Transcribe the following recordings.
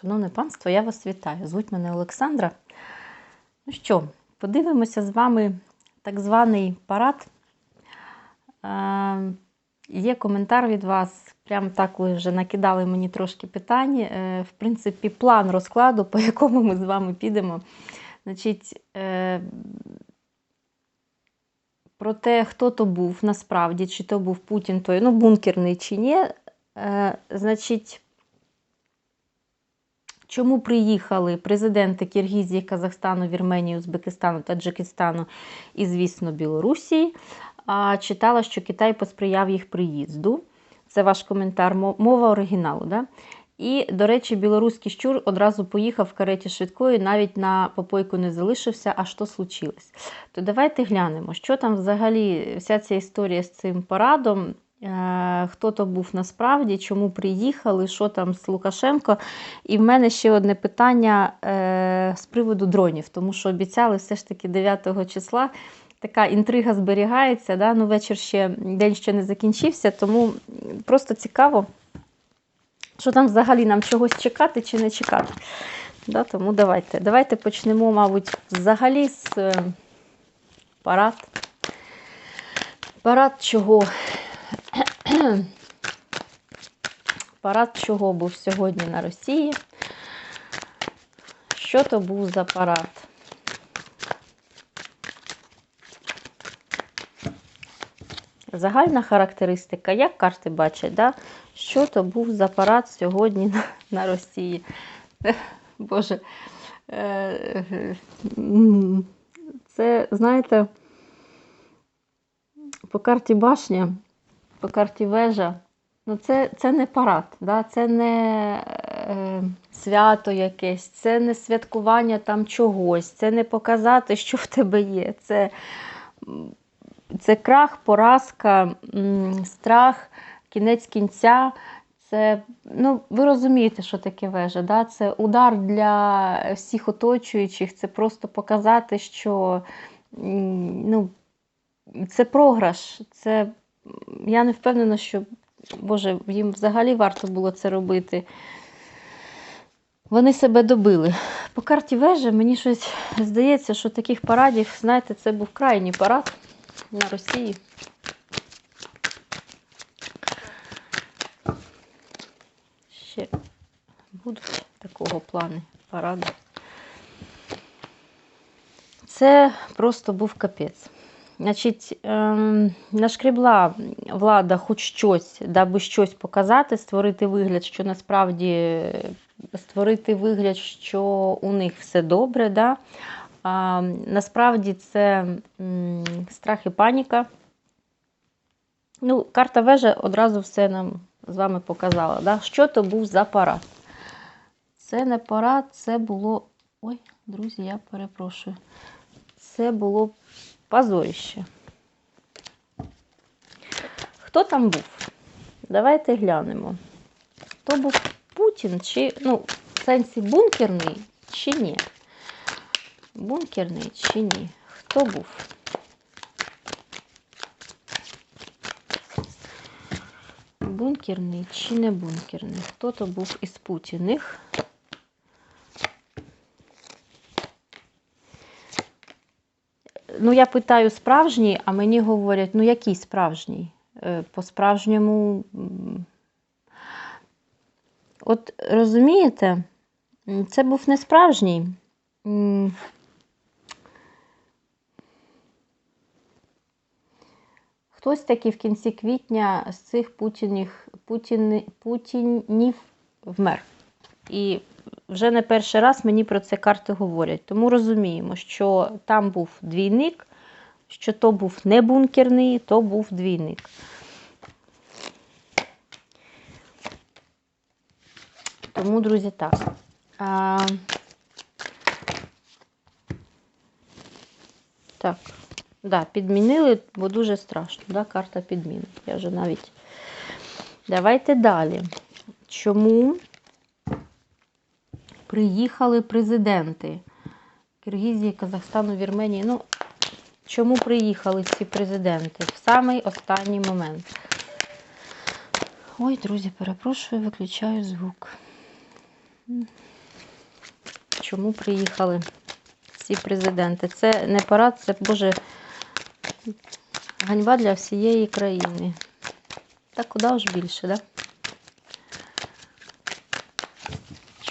Шановне панство, я вас вітаю. Звуть мене Олександра. Ну що, подивимося з вами так званий парад. Е, є коментар від вас. Прям так ви вже накидали мені трошки питань. Е, в принципі, план розкладу, по якому ми з вами підемо. Значить, е, про те, хто то був насправді, чи то був Путін, той, ну, бункерний чи ні. Е, значить, Чому приїхали президенти Киргізії, Казахстану, Вірменії, Узбекистану, Таджикистану і, звісно, Білорусі? Читала, що Китай посприяв їх приїзду. Це ваш коментар, мова оригіналу. Да? І, до речі, білоруський щур одразу поїхав в кареті швидкої, навіть на попойку не залишився, а що случилось. То давайте глянемо, що там взагалі вся ця історія з цим парадом. Е, хто то був насправді, чому приїхали, що там з Лукашенко. І в мене ще одне питання е, з приводу дронів, тому що обіцяли все ж таки 9 числа. Така інтрига зберігається. Да? Ну, Вечір ще день ще не закінчився, тому просто цікаво, що там взагалі нам чогось чекати чи не чекати. Да? Тому давайте. Давайте почнемо, мабуть, взагалі з е, парад. Парад чого? Парад чого був сьогодні на Росії? Що то був за парад? Загальна характеристика, як карти бачать, да? що то був за парад сьогодні на, на Росії? Боже, е, це, знаєте, по карті башня по карті вежа. Ну, це це не парад, да? це не е, свято якесь, це не святкування там чогось, це не показати, що в тебе є. Це це крах, поразка, страх, кінець кінця. Це, ну, Ви розумієте, що таке вежа. Да? Це удар для всіх оточуючих, це просто показати, що ну, це програш. це я не впевнена, що, Боже, їм взагалі варто було це робити. Вони себе добили. По карті вежі мені щось здається, що таких парадів, знаєте, це був крайній парад на Росії. Ще будуть такого плану паради. Це просто був капець. Значить, ем, нашкрібла влада хоч щось, даби щось показати, створити вигляд, що насправді створити вигляд, що у них все добре. Да? А, Насправді це страх і паніка. Ну, Карта вежа одразу все нам з вами показала. Да? Що то був за парад? Це не парад, це було. Ой, друзі, я перепрошую. Це було позорище. Хто там був? Давайте глянемо. Хто був Путін, чи, ну, в сенсі бункерний, чи ні? Бункерний чи ні? Хто був? Бункерний чи не бункерний? Хто то був із Путіних? Ну, я питаю справжній, а мені говорять, ну який справжній? Е, по-справжньому. От розумієте, це був не справжній. Хтось таки в кінці квітня з цих путінів, путін, путінів вмер. І вже не перший раз мені про це карти говорять. Тому розуміємо, що там був двійник, що то був не бункерний, то був двійник. Тому, друзі, так. А... Так, да, підмінили, бо дуже страшно. да, Карта підміни. Я вже навіть. Давайте далі. Чому приїхали президенти Киргизії, Казахстану, Вірменії. Ну, чому приїхали ці президенти? В самий останній момент. Ой, друзі, перепрошую, виключаю звук. Чому приїхали ці президенти? Це не парад, це, Боже, ганьба для всієї країни. Та куди ж більше, да?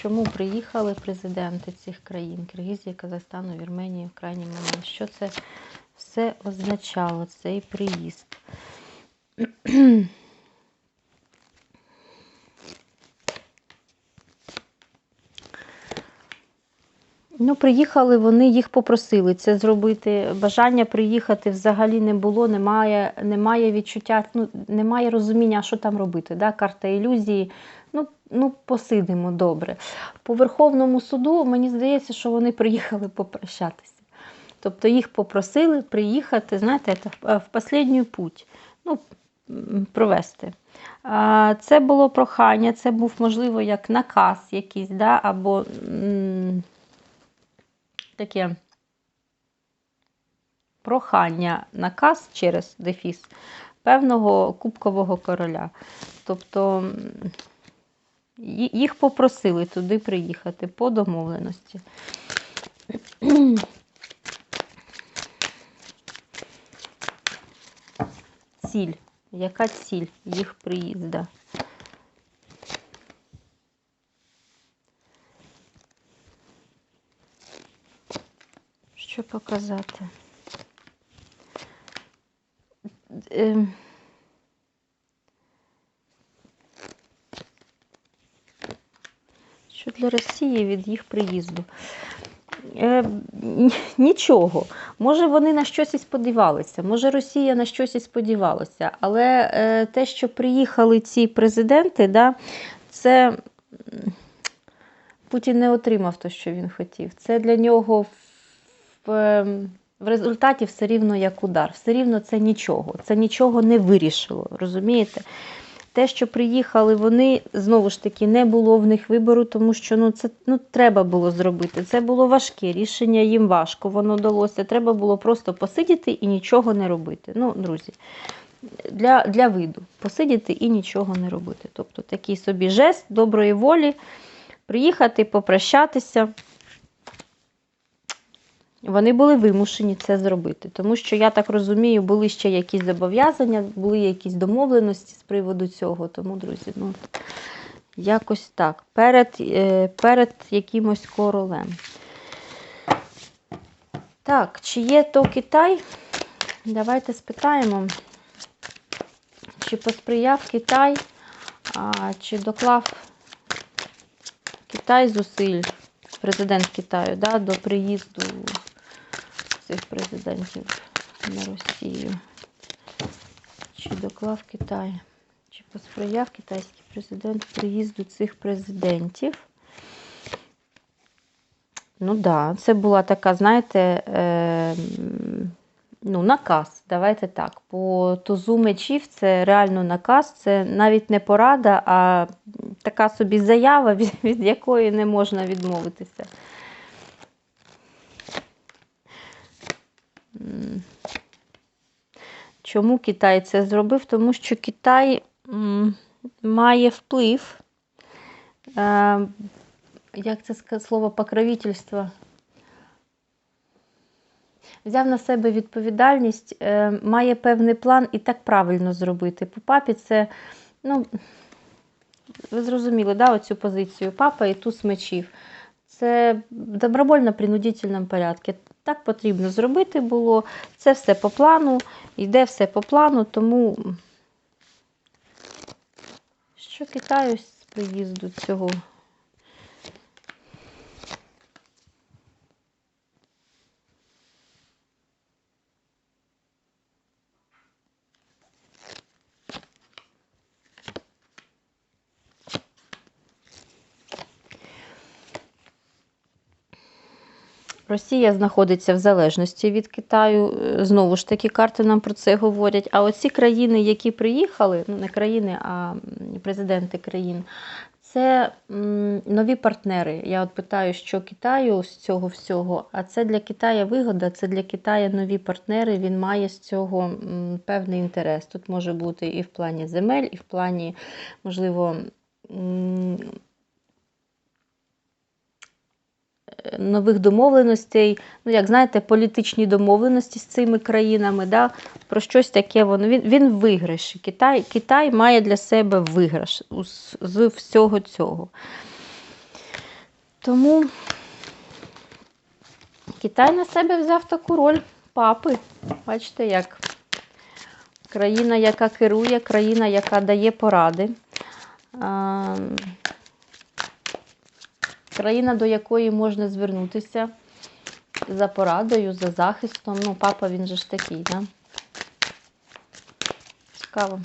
Чому приїхали президенти цих країн? Киргизії, Казахстану, Вірменії в крайній момент. Що це все означало, цей приїзд? Ну, приїхали, вони їх попросили це зробити. Бажання приїхати взагалі не було, немає, немає відчуття, ну, немає розуміння, що там робити. Да? Карта ілюзії. Ну, ну, посидимо добре. По Верховному суду мені здається, що вони приїхали попрощатися. Тобто їх попросили приїхати, знаєте, в останню путь. Ну, провести. Це було прохання, це був, можливо, як наказ якийсь, да? або. Таке прохання наказ через дефіс певного кубкового короля. Тобто їх попросили туди приїхати по домовленості. Ціль. Яка ціль їх приїзда? Що показати? Ем. Що для Росії від їх приїзду? Е, нічого. Може, вони на щось і сподівалися, може, Росія на щось і сподівалася. Але е, те, що приїхали ці президенти, да, це Путін не отримав те, що він хотів. Це для нього в, ем, результаті все рівно як удар. Все рівно це нічого. Це нічого не вирішило. Розумієте? Те, що приїхали вони, знову ж таки, не було в них вибору, тому що ну, це ну, треба було зробити. Це було важке рішення, їм важко воно далося. Треба було просто посидіти і нічого не робити. Ну, друзі, для, для виду посидіти і нічого не робити. Тобто такий собі жест доброї волі, приїхати, попрощатися. Вони були вимушені це зробити, тому що, я так розумію, були ще якісь зобов'язання, були якісь домовленості з приводу цього. Тому, друзі, ну якось так. Перед, е, перед якимось королем. Так, чи є то Китай? Давайте спитаємо, чи посприяв Китай, а, чи доклав Китай зусиль, президент Китаю, да, до приїзду цих президентів на Росію. Чи доклав Китай? Чи посприяв китайський президент приїзду цих президентів? Ну да, це була така, знаєте, е, ну, наказ. Давайте так. По тузу мечів це реально наказ, це навіть не порада, а така собі заява, від, від якої не можна відмовитися. Чому Китай це зробив? Тому що Китай має вплив, е, як це слово покровительство. Взяв на себе відповідальність, е, має певний план і так правильно зробити. По папі це, ну, ви зрозуміли, да, оцю позицію папа і туз мечів. Це в добровольно-принудительному порядку. Так потрібно зробити було. Це все по плану, йде все по плану, тому що китаюсь з приїзду цього? Росія знаходиться в залежності від Китаю. Е, Знову ж таки, карти нам про це говорять. А оці країни, які приїхали, ну не країни, а президенти країн, це нові партнери. Я от питаю, що Китаю з цього всього, а це для Китаю вигода, це для Китаю нові партнери. Він має з цього певний інтерес. Тут може бути і в плані земель, і в плані, можливо, м, нових домовленостей, ну, як знаєте, політичні домовленості з цими країнами. Да? Про щось таке воно. Він, він в виграші. Китай, Китай має для себе виграш з, з всього цього. Тому Китай на себе взяв таку роль папи. Бачите, як країна, яка керує, країна, яка дає поради. Країна, до якої можна звернутися за порадою, за захистом. Ну, папа він же ж такий, да? Цікаво.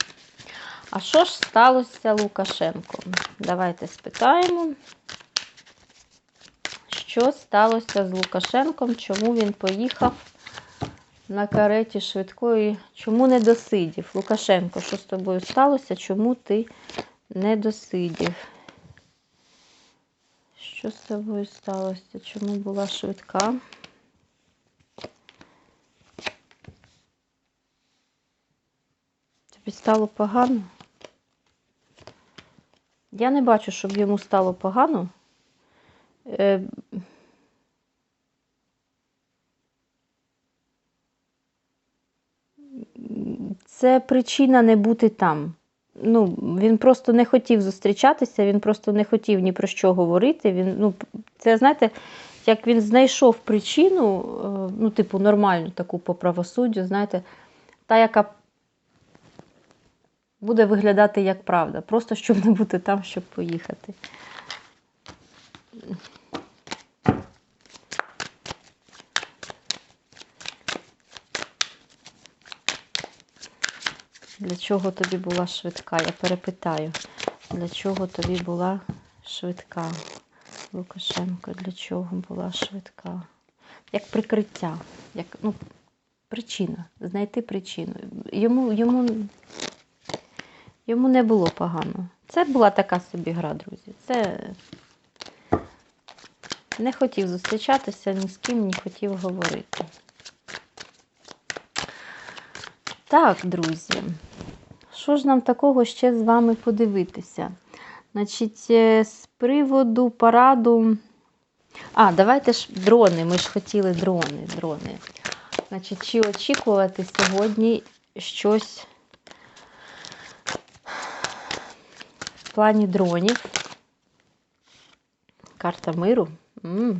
А що ж сталося Лукашенко? Давайте спитаємо, що сталося з Лукашенком, чому він поїхав на кареті швидкої, чому не досидів? Лукашенко, що з тобою сталося? Чому ти не досидів? Що з тобою сталося? Чому була швидка? Тобі стало погано? Я не бачу, щоб йому стало погано. Е, Це причина не бути там. Ну, він просто не хотів зустрічатися, він просто не хотів ні про що говорити. Він, ну, це, знаєте, як він знайшов причину, е, ну, типу, нормальну таку по правосуддю, знаєте, та, яка буде виглядати як правда. Просто щоб не бути там, щоб поїхати. Для чого тобі була швидка? Я перепитаю, для чого тобі була швидка? Лукашенко, для чого була швидка? Як прикриття, як ну, причина, знайти причину. Йому, йому, йому не було погано. Це була така собі гра, друзі. Це не хотів зустрічатися ні з ким, не хотів говорити. Так, друзі, що ж нам такого ще з вами подивитися? Значить, е, з приводу параду. А, давайте ж дрони. Ми ж хотіли дрони. дрони. Значить, чи очікувати сьогодні щось в плані дронів? Карта миру. М -м.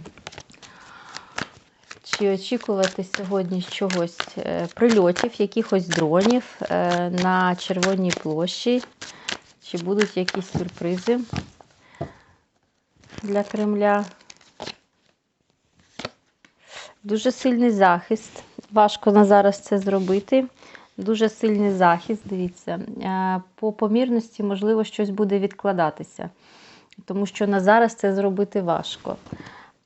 Чи очікувати сьогодні чогось е, прильотів, якихось дронів е, на Червоній площі? Чи будуть якісь сюрпризи для Кремля? Дуже сильний захист. Важко на зараз це зробити. Дуже сильний захист, дивіться. Е, по помірності, можливо, щось буде відкладатися, тому що на зараз це зробити важко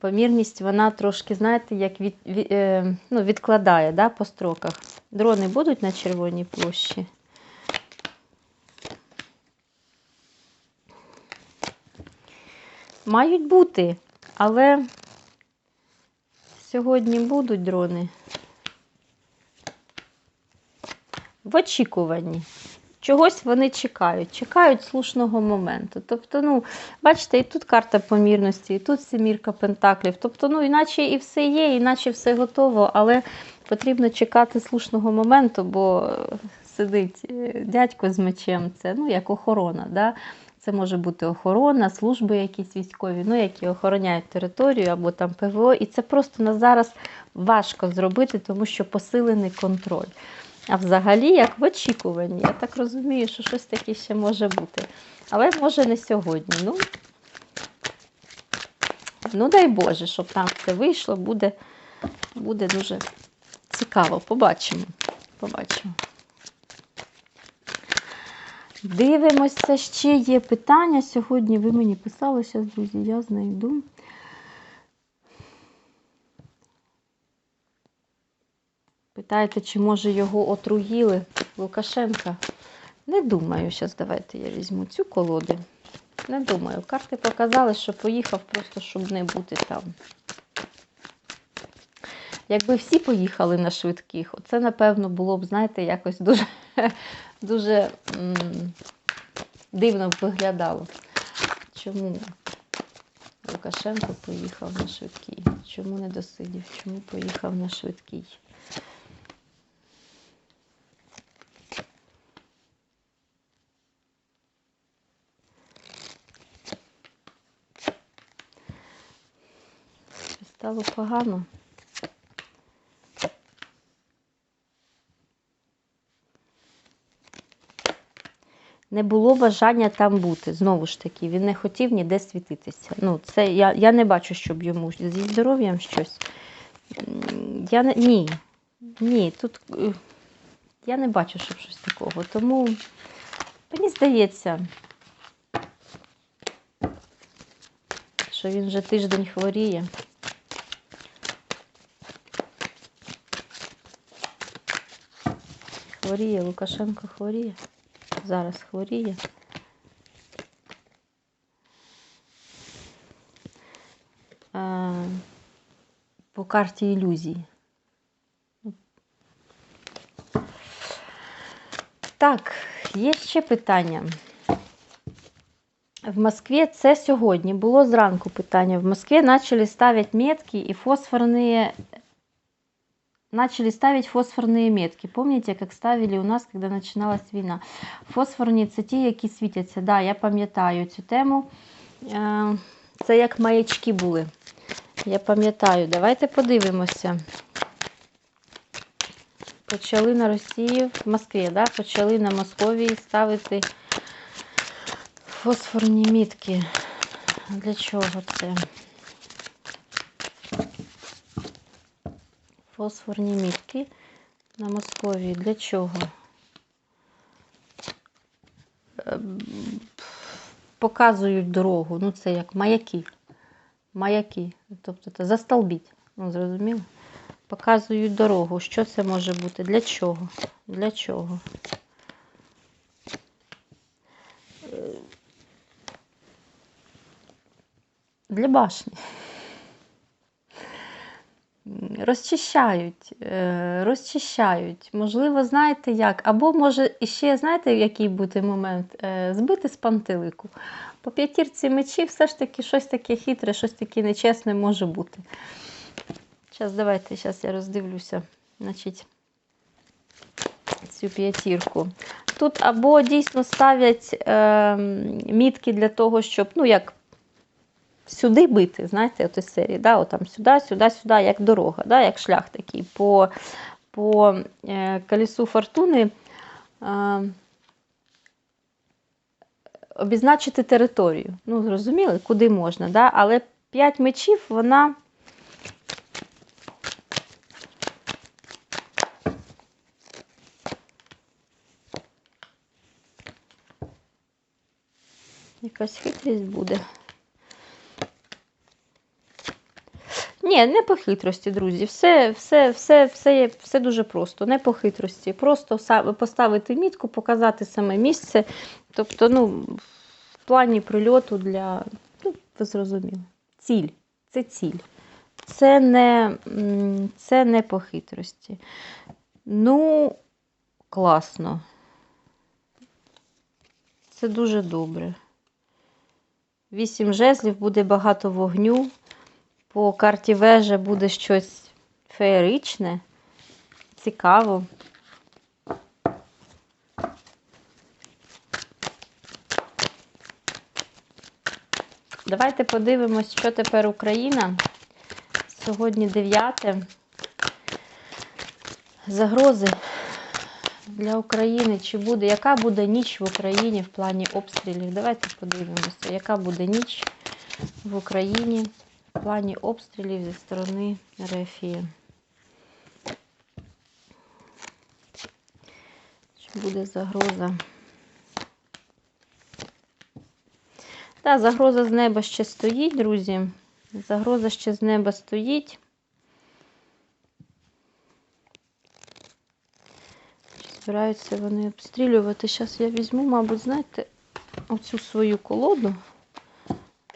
помірність, вона трошки, знаєте, як від, від, е, ну, відкладає да, по строках. Дрони будуть на червоній площі. Мають бути, але сьогодні будуть дрони в очікуванні. Чогось вони чекають, чекають слушного моменту. Тобто, ну, бачите, і тут карта помірності, і тут семірка пентаклів. Тобто, ну, іначе і все є, іначе все готово, але потрібно чекати слушного моменту, бо сидить е, дядько з мечем, це ну, як охорона. Да? Це може бути охорона, служби якісь військові, ну, які охороняють територію або там ПВО. І це просто на зараз важко зробити, тому що посилений контроль. А взагалі, як в очікуванні. Я так розумію, що щось таке ще може бути. Але може не сьогодні. Ну, ну дай Боже, щоб там все вийшло, буде, буде дуже цікаво. Побачимо. Побачимо. Дивимося, ще є питання. Сьогодні ви мені писали, зараз, друзі, я знайду. Питаєте, чи може його отруїли Лукашенка? Не думаю, зараз давайте я візьму цю колоду. Не думаю. Карти показали, що поїхав просто, щоб не бути там. Якби всі поїхали на швидких, оце, напевно, було б, знаєте, якось дуже дуже дивно виглядало. Чому Лукашенко поїхав на швидкій? Чому не досидів? Чому поїхав на швидкій? Чи Стало погано. Не було бажання там бути. Знову ж таки, він не хотів ніде світитися. Ну, це я, я не бачу, щоб йому зі здоров'ям щось. Я не, ні. Ні, тут е, я не бачу, щоб щось такого. Тому мені здається, що він вже тиждень хворіє. Хворіє, Лукашенко хворіє. Зараз хворіє. По карті ілюзій. Так, є ще питання. В Москве це сьогодні. Було зранку питання. В Москве начали ставить метки и фосфорные начали ставить фосфорные метки. Помните, як ставили у нас, коли починалась війна? Фосфорні це ті, які світяться. Да, я пам'ятаю цю тему. Це як маячки були. Я пам'ятаю. Давайте подивимося. Почали на Росії в Москві, да? почали на Московії ставити фосфорні мітки. Для чого це? Фосфорні мітки на Московії. Для чого? Ем, Показують дорогу. Ну, це як маяки. Маяки. Тобто це застолбіть. Ну, зрозуміло? Показують дорогу. Що це може бути? Для чого? Для чого? Е, Для башні. Розчищають, е, розчищають. Можливо, знаєте як? Або може іще, знаєте, який бути момент? Е, Збити з пантелику. По п'ятірці мечів все ж таки щось таке хитре, щось таке нечесне може бути. Зараз давайте, зараз я роздивлюся. Значить, цю п'ятірку. Тут або дійсно ставлять е, мітки для того, щоб, ну, як сюди бити, знаєте, от із серії, да, от там сюди, сюди, сюди, як дорога, да, як шлях такий. По, по е, колесу фортуни е, обізначити територію. Ну, зрозуміли, куди можна, да? але п'ять мечів, вона. Якась хитрість буде. Ні, не по хитрості, друзі. Все, все, все, все, все дуже просто. Не по хитрості. Просто поставити мітку, показати саме місце. Тобто, ну, в плані прильоту для. Ну, ви зрозуміли. Ціль. Це ціль. Це не, це не по хитрості. Ну, класно. Це дуже добре. Вісім жезлів, буде багато вогню. По карті вежа буде щось феєричне, цікаво. Давайте подивимось, що тепер Україна. Сьогодні 9. Загрози для України. Чи буде, яка буде ніч в Україні в плані обстрілів? Давайте подивимося, яка буде ніч в Україні в плані обстрілів зі сторони Рефії. Загроза? Так, загроза з неба ще стоїть, друзі. Загроза ще з неба стоїть. Чи збираються вони обстрілювати? Зараз я візьму, мабуть, знаєте, оцю свою колоду,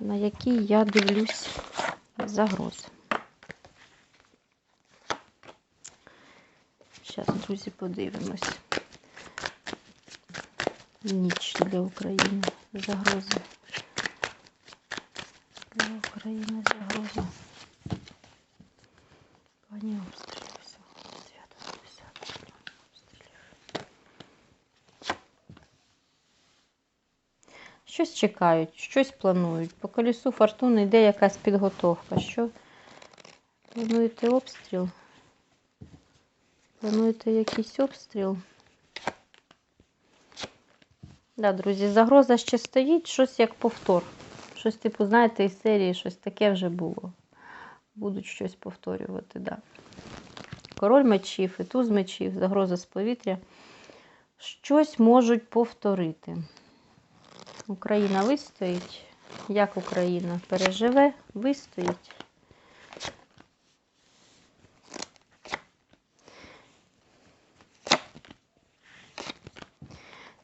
на якій я дивлюсь загрози. Зараз, друзі, подивимось. Ніч для України. Загрози Для України загроза. Пані обстрілів сьогодні свято записати. Обстрілів. Щось чекають, щось планують. По колісу фортуни йде якась підготовка. Що плануєте обстріл? Плануєте якийсь обстріл? Да, друзі, загроза ще стоїть, щось як повтор. Щось, типу, знаєте, із серії щось таке вже було. Будуть щось повторювати, да. Король мечів і туз мечів, загроза з повітря. Щось можуть повторити. Україна вистоїть. Як Україна переживе, вистоїть.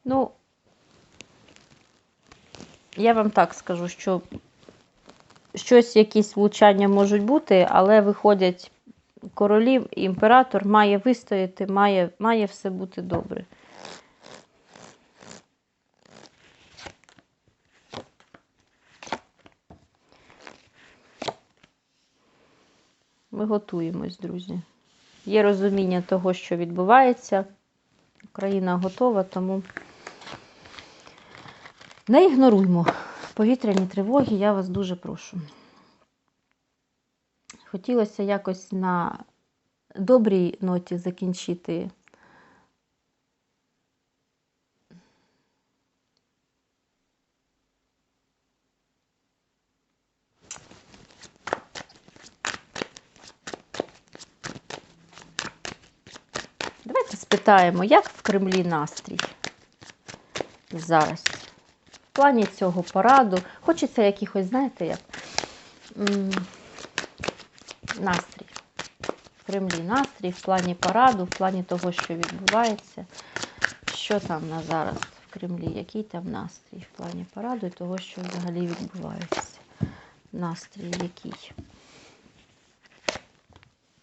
Ну, я вам так скажу, що щось, якісь влучання можуть бути, але виходять королів, імператор має вистояти, має, має все бути добре. Готуємось, друзі. Є розуміння того, що відбувається. Україна готова, тому не ігноруймо повітряні тривоги, я вас дуже прошу. Хотілося якось на добрій ноті закінчити. Давайте спитаємо, як в Кремлі настрій зараз. В плані цього параду. Хочеться якихось, знаєте, як настрій. В Кремлі настрій, в плані параду, в плані того, що відбувається. Що там на зараз в Кремлі? Який там настрій в плані параду і того, що взагалі відбувається? Настрій який?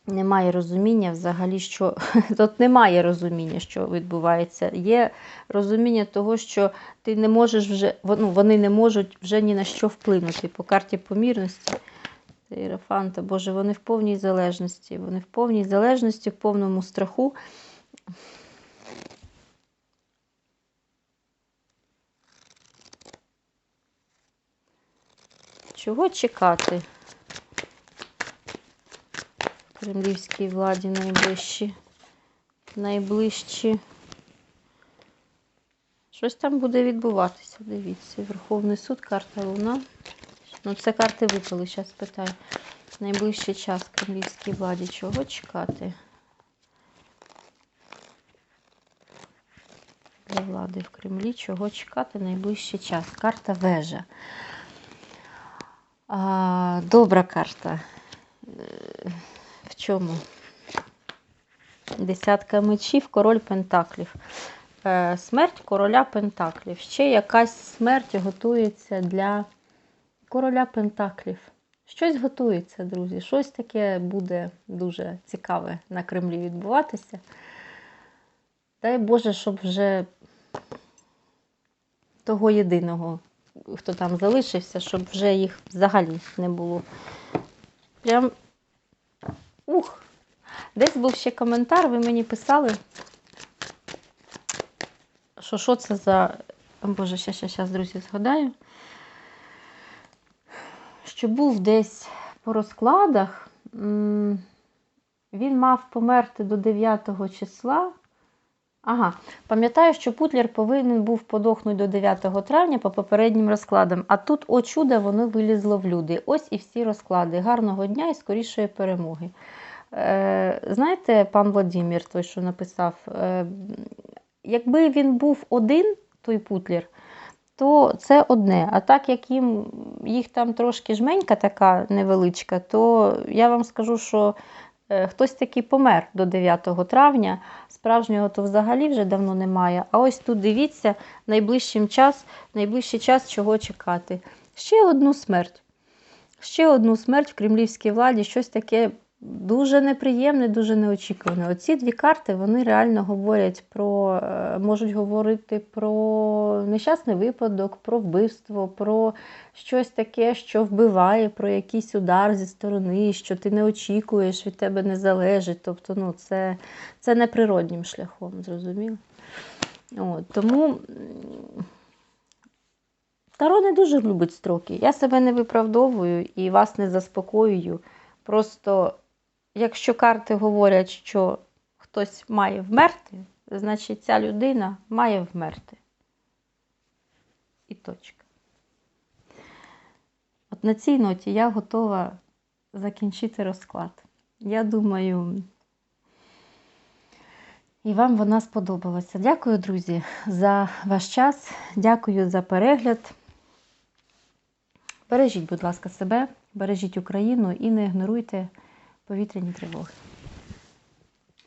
Немає розуміння взагалі, що тут немає розуміння, що відбувається. Є розуміння того, що ти не можеш вже, ну, вони не можуть вже ні на що вплинути по карті помірності. Іерофанта, Боже, вони в повній залежності. Вони в повній залежності, в повному страху. Чого чекати? Кремлівській владі найближчі. найближчі. Щось там буде відбуватися, дивіться. Верховний суд, карта Луна. Ну, це карти випали, зараз питаю. Найближчий час кремлівській владі. Чого чекати? Для влади в Кремлі. Чого чекати найближчий час? Карта вежа. А, Добра карта. Чому? Десятка мечів, король Пентаклів. Е, Смерть короля Пентаклів. Ще якась смерть готується для короля Пентаклів. Щось готується, друзі. Щось таке буде дуже цікаве на Кремлі відбуватися. Дай Боже, щоб вже того єдиного, хто там залишився, щоб вже їх взагалі не було. Прям Ух! Десь був ще коментар, ви мені писали, що що це за. Боже, ще, ще, ще, друзі, згадаю. Що був десь по розкладах, він мав померти до 9 числа. Ага, пам'ятаю, що Путлер повинен був подохнути до 9 травня по попереднім розкладам. А тут, о чудо, воно вилізло в люди. Ось і всі розклади. Гарного дня і скорішої перемоги. Е, знаєте, пан Владимир, той, що написав, е, якби він був один, той Путлер, то це одне. А так як їм, їх там трошки жменька така невеличка, то я вам скажу, що хтось таки помер до 9 травня. Справжнього то взагалі вже давно немає. А ось тут дивіться, найближчим час, найближчий час чого чекати. Ще одну смерть. Ще одну смерть в кремлівській владі, щось таке дуже неприємне, дуже неочікуване. Оці дві карти вони реально говорять про, е, можуть говорити про нещасний випадок, про вбивство, про щось таке, що вбиває, про якийсь удар зі сторони, що ти не очікуєш, від тебе не залежить. Тобто, ну, це, це неприроднім шляхом, зрозуміло? Тому. Таро не дуже любить строки. Я себе не виправдовую і вас не заспокоюю. Просто, якщо карти говорять, що хтось має вмерти, значить ця людина має вмерти. І точка. От на цій ноті я готова закінчити розклад. Я думаю, і вам вона сподобалася. Дякую, друзі, за ваш час. Дякую за перегляд. Бережіть, будь ласка, себе, бережіть Україну і не ігноруйте повітряні тривоги.